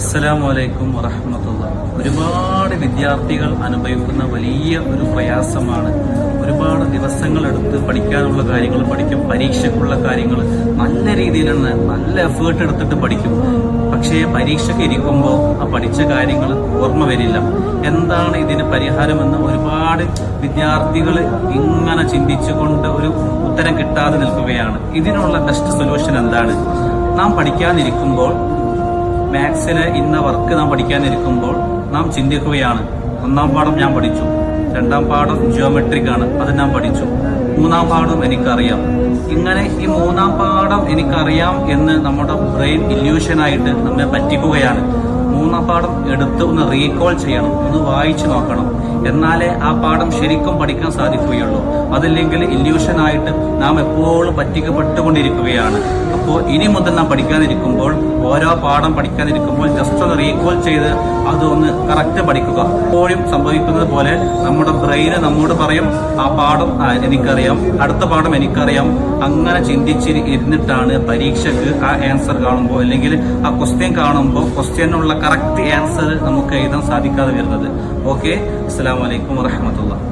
അസ്സലാമു അലൈക്കും വറഹമത്തുള്ള ഒരുപാട് വിദ്യാർത്ഥികൾ അനുഭവിക്കുന്ന വലിയ ഒരു പ്രയാസമാണ്. ഒരുപാട് ദിവസങ്ങളെടുത്ത് പഠിക്കാനുള്ള കാര്യങ്ങൾ പഠിക്കും പരീക്ഷയ്ക്കുള്ള കാര്യങ്ങൾ നല്ല രീതിയിലാണ് നല്ല എഫേർട്ട് എടുത്തിട്ട് പഠിക്കും. പക്ഷേ പരീക്ഷയ്ക്ക് ഇരിക്കുമ്പോൾ ആ പഠിച്ച കാര്യങ്ങൾ ഓർമ്മ വരില്ല. എന്താണ് ഇതിന് പരിഹാരമെന്ന് ഒരുപാട് വിദ്യാർത്ഥികൾ ഇങ്ങനെ ചിന്തിച്ചുകൊണ്ട് ഒരു ഉത്തരം കിട്ടാതെ നിൽക്കുകയാണ്. ഇതിനുള്ള ബെസ്റ്റ് സൊല്യൂഷൻ എന്താണ്? നാം പഠിക്കാനിരിക്കുമ്പോൾ മാത്സിന് ഇന്ന വർക്ക് നാം പഠിക്കാനിരിക്കുമ്പോൾ നാം ചിന്തിക്കുകയാണ് ഒന്നാം പാഠം ഞാൻ പഠിച്ചു. രണ്ടാം പാഠം ജിയോമെട്രിക് ആണ് അത് ഞാൻ പഠിച്ചു. മൂന്നാം പാഠം എനിക്കറിയാം. ഇങ്ങനെ ഈ മൂന്നാം പാഠം എനിക്കറിയാം എന്ന് നമ്മുടെ ബ്രെയിൻ ഇല്യൂഷനായിട്ട് നമ്മെ പറ്റിക്കുകയാണ്. മൂന്നാം പാഠം എടുത്ത് ഒന്ന് റീകോൾ ചെയ്യണം ഒന്ന് വായിച്ചു നോക്കണം. എന്നാലേ ആ പാഠം ശരിക്കും പഠിക്കാൻ സാധിക്കുകയുള്ളൂ. അതില്ലെങ്കിൽ ഇല്യൂഷനായിട്ട് നാം എപ്പോഴും പറ്റിക്കപ്പെട്ടുകൊണ്ടിരിക്കുകയാണ്. അപ്പോൾ ഇനി മുതൽ നാം പഠിക്കാനിരിക്കുമ്പോൾ ഓരോ പാഠം പഠിക്കാനിരിക്കുമ്പോൾ ജസ്റ്റ് ഒന്ന് റീകോൾ ചെയ്ത് അതൊന്ന് കറക്റ്റ് പഠിക്കുക. എപ്പോഴും സംഭവിക്കുന്നത് പോലെ നമ്മുടെ ബ്രെയിന് നമ്മോട് പറയും ആ പാഠം എനിക്കറിയാം. അടുത്ത പാഠം എനിക്കറിയാം. അങ്ങനെ ചിന്തിച്ച് ഇരുന്നിട്ടാണ് പരീക്ഷയ്ക്ക് ആ ആൻസർ കാണുമ്പോൾ അല്ലെങ്കിൽ ആ ക്വസ്റ്റ്യൻ കാണുമ്പോൾ ക്വസ്റ്റ്യനുള്ള കറക്റ്റ് ആൻസർ നമുക്ക് എഴുതാൻ സാധിക്കാതെ വരുന്നത്. ഓക്കെ അസ്സാം വലൈക്കും വാഹമത്തുള്ള